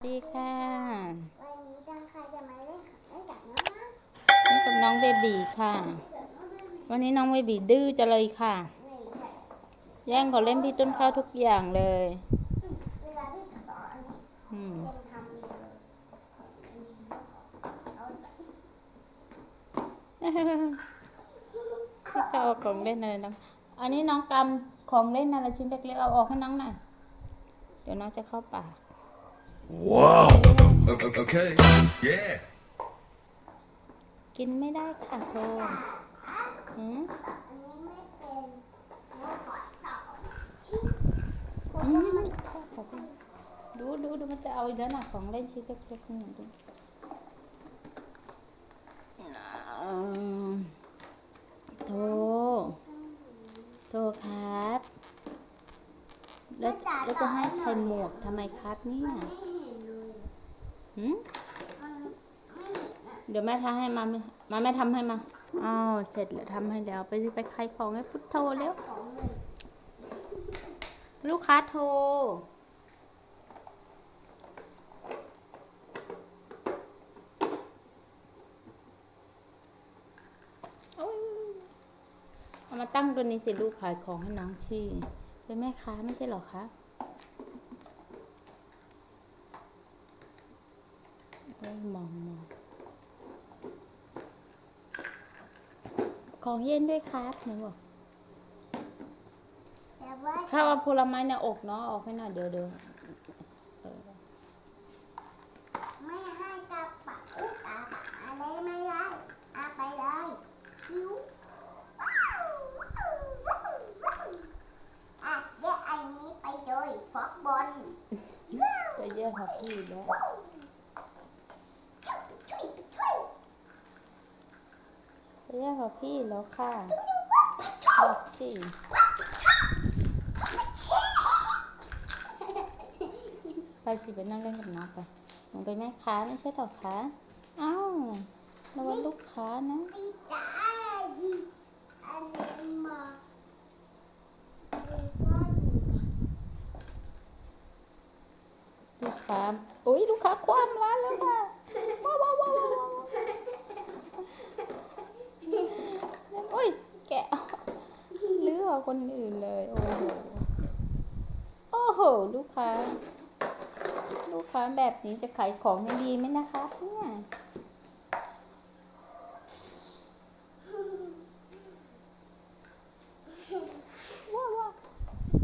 สวัสดีค่ะวันนี้จังใครจะมาเล่นของเล่นกับน้องนะนี่กับน้องเบบีค่ะ วันนี้น้องเบบีดื้อจะเลยค่ะ แย่งของเล่นพี่ต้นข้าวทุกอย่างเลยเวลาพี่สอนอืมยังทำอีกเลยเอาจากพี่ก็เอาของเล่นอะไรน้องอันนี้น้องกำของเล่นอะไรชิ้นเล็กๆเอาออกให้น้องหน่อยเดี๋ยวน้องจะเข้าปาก Wow. Okay. okay. Yeah. กินไม่ได้ค่ะโทหืมอันนี้ไม่เป็นแล้วขอต่ออืมดูดูดูมันจะเอาอีกแล้วนะของเล่นชิ้นเล็กๆนี่ดูอืมโทโทครับ แล้วจะแล้วจะให้ใช้หมวกทำไมครับเนี่ยไม่เหืมเดี๋ยวแม่ทำให้มามาแม่ทำให้มาอ้าวเสร็จแล้วทำให้แล้ว ไปไปขายของให้พุทโทเร็ว ลูกค้าโทรเอามาตั้งตัวนี้สิลูกขายของให้น้องชีเป็นแม่ค้าไม่ใช่หรอคะ เอ้ยมองมองของเย็นด้วยครับหนูบอกแต่ว่าข้าวเอาผลไม้ในอกเนาะออกให้หน่อยเดี๋ยวเดี๋ยวเออไม่ให้กระเป๋าตาอะไรไม่ได้เอาไปเลยคิ้วว้าวว้าวว้าวว้าวอะเดี๋ยวอันนี้ไปเลยฟอกบอลไปเยี่ยมค่ะพี่แล้ว ช่วยช่วย ไปเยี่ยมค่ะพี่แล้วค่ะบอกสิไปสิไปนั่งเล่นกับน้องไปหนูไปนแม่ค้าไม่ใช่หรอคะเอ้าระวังลูกค้านะ ดีใจอันนี้มาดีกว่า ลูกค้าอุ้ยลูกค้าคว่ำร้านแล้วค่ะว้าวว้าวว้าวว้าวอุ้ยแกะเลือกคนอื่นเลย โอ้โห โอ้โห ลูกค้า ลูกค้าแบบนี้จะขายของให้ดีไหมนะคะเนี่ยว้าว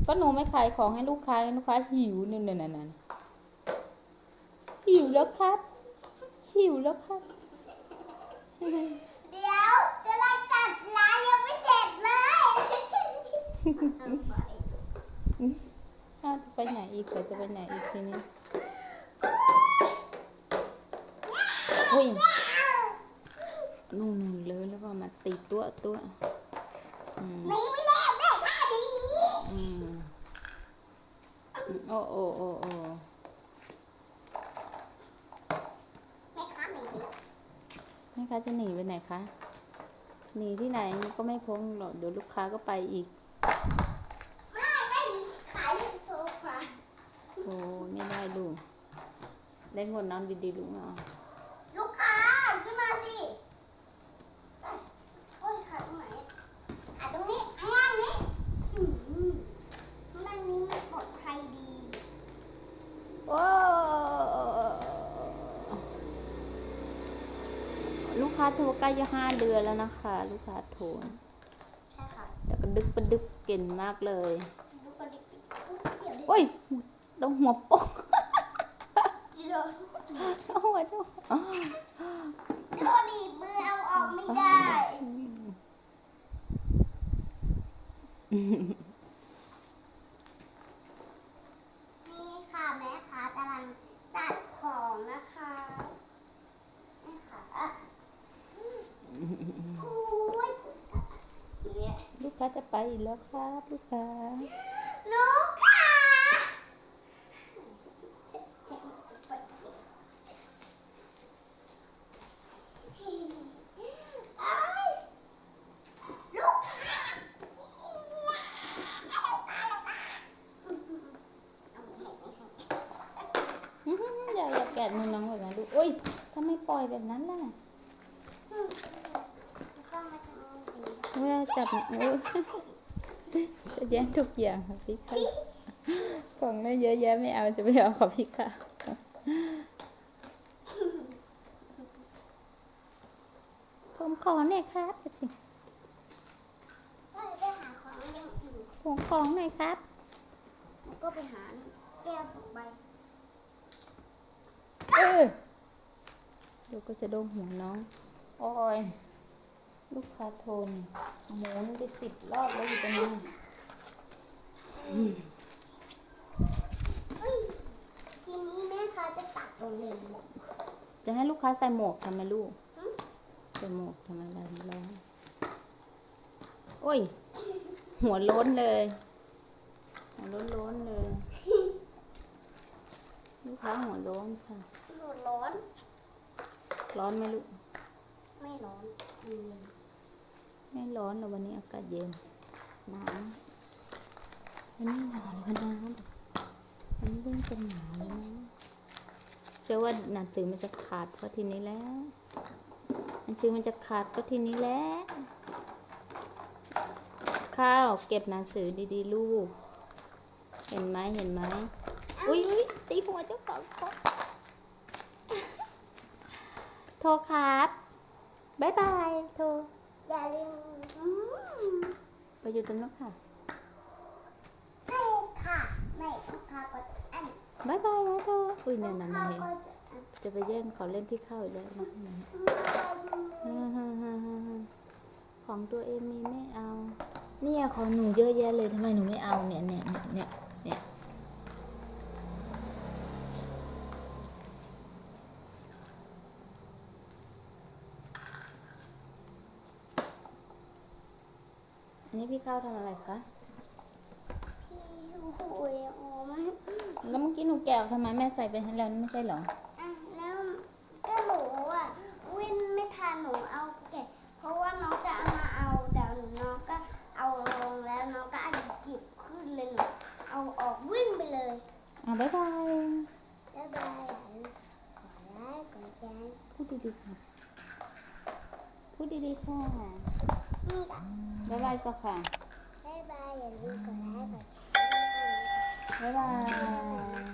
ก็หนูไม่ขายของให้ลูกค้าลูกค้าหิวนั่นนั่นนั่นหิวแล้วครับ หิวแล้วครับ เดี๋ยวจะไล่จัดร้านยังไม่เสร็จเลย อ้าวจะไปไหนอีกเดี๋ยวจะไปไหนอีกทีนี้อุ้ยนู่นๆเลยแล้วก็มาตีตัวตัวอืมหนีไม่แล้วแม่ข้าดีนี้อืมโอ้โอ้โอ้โอ้แม่ข้าไม่ดีแม่ค้าจะหนีไปไหนคะ หนีที่ไหนก็ไม่พ้นหรอกเดี๋ยวลูกค้าก็ไปอีก โอ้ไม่ได้ลูได้หมดนอนดีๆลูกเนาะลูกค้าขึ้นมาสิไปโอ้ยขาตรงไหนอะตรงนี้ข้างล่างนี้อืมข้างล่างนี้มันปลอดภัยดีโอ้ลูกค้าโทรใกล้จะห้าเดือนแล้วนะคะ ลูกค้าโทร ค่ะแต่ก็ดึกประดึกเก่งมากเลยลูกกระดิกเดี๋ยวดิโอ้ยต้องหัวโป๊กเดี๋ยวต้องหัวเจ้าโดนหนีบมือเอาออกไม่ได้นี่ค่ะแม่ค้ากำลังจัดของนะคะแม่ค้าโอ้ยเนี่ย ลูกค้าจะไปอีกแล้วครับลูกค้าลูกค้าอยลูกค้าแกะมือน้องแบบนั้นดูอุ้ยทำไมปล่อยแบบนั้นล่ะ ก็มาทำดี เวลาจับเนี่ยโอ้ยจะแย่งทุกอย่างค่ะพี่ค่ะของได้เยอะแยะไม่เอาจะไปเอาของพี่ค่ะผมขอหน่อยครับจริงก็เลยไปหาของอยังอื่นผมของหน่อยครับแล้วก็ไปหาแก้วสองใบเออเดี๋ยวก็จะโดนหัวน้อง โอ้ย ลูกค้าโทนหมุนไปสิบรอบแล้วอยู่ตรงนี้เฮ้ยทีนี้แม่ค้าจะตัดตรงนี้จะให้ลูกค้าใส่หมวกทำไมลูกหึใส่หมวกทำไมล่ะร้องโอ้ย หัวโล้นเลย หัวโล้นโล้นๆเลย ลูกค้าหัวโล้นค่ะหนูร้อน ร้อนไหมลูก ไม่ร้อนอืม ไม่ร้อนหรอกวันนี้อากาศเย็นหนาววันนี้หนาวแล้วนะวันนี้เริ่มจะหนาวแล้วนะเชื่อว่าหนังสือมันจะขาดก็ทีนี้แล้วหนังสือมันจะขาดก็ทีนี้แล้วข้าวเก็บหนังสือดีๆ ลูก เห็นไหมเห็นไหมอุ้ยตีหัวเจ้าของโทรครับ บ๊ายบาย โทร อย่าลืมอืมไปอยู่ตรงนั้นค่ะ ให้ค่ะไม่ค่ะก็อันบายบายนะเธออุ้ยเนี่ยนะข้ามาก็เห็นจะจะไปแย่งเขาเล่นที่เข้าอีกแล้วนะของตัวเองมีไม่เอา เนี่ยของหนูเยอะแยะเลยทำไมหนูไม่เอาเนี่ยเนี่ยเนี่ยเนี่ยเนี่ยอันนี้พี่เข้าทำอะไรคะพี่โอ้ยโอ้ยแล้วเมื่อกี้หนูแกะออกทำไมแม่ใส่ไปให้แล้วไม่ใช่เหรอ อะแล้วก็หนูอะวิ่งไม่ทันหนูเอาเก็บเพราะว่าน้องจะเอามาเอาแต่หนูน้องก็เอาลงแล้วน้องก็เอาหยิบขึ้นเลยหนูเอาออกวิ่งไปเลยอะบ๊ายบายบ๊ายบายขอไลค์กดแชร์พูดดีๆค่ะพูดดีๆค่ะนี่ค่ะ บ๊ายบายจ้ะค่ะบ๊ายบายอย่าลืมกดไลค์กดแชร์บ๊ายบาย